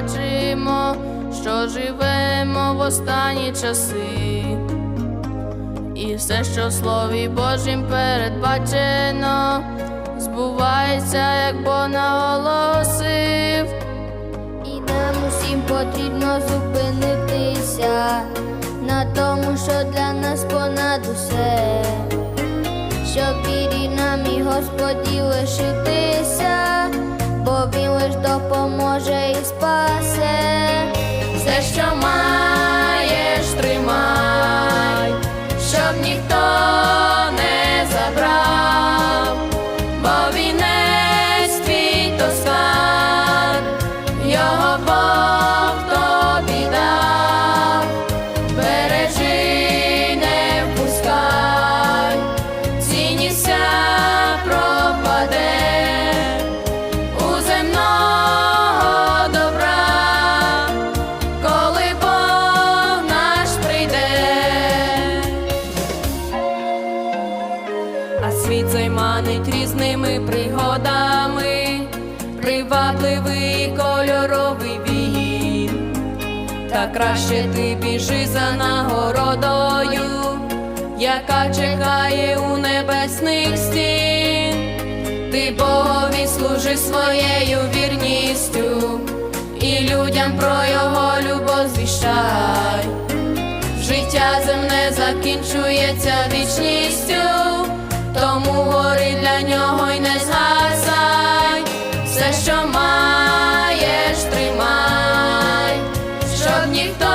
бачимо, що живемо в останні часи, і все, що в Слові Божім передбачено, збувається, як Бо наголосив, і нам усім потрібно зупинитися на тому, що для нас понад усе, щоб вірі нам і Господі лишитися бо Він лиш допоможе і спасе. Все, що маєш, займанить різними пригодами, привабливий кольоровий він. Та краще ти біжи за нагородою, яка чекає у небесних стін. Ти Богові служи своєю вірністю, і людям про його любов звіщай. Життя земне закінчується вічністю, тому гори для нього й не згасай, все, що маєш, тримай, щоб ніхто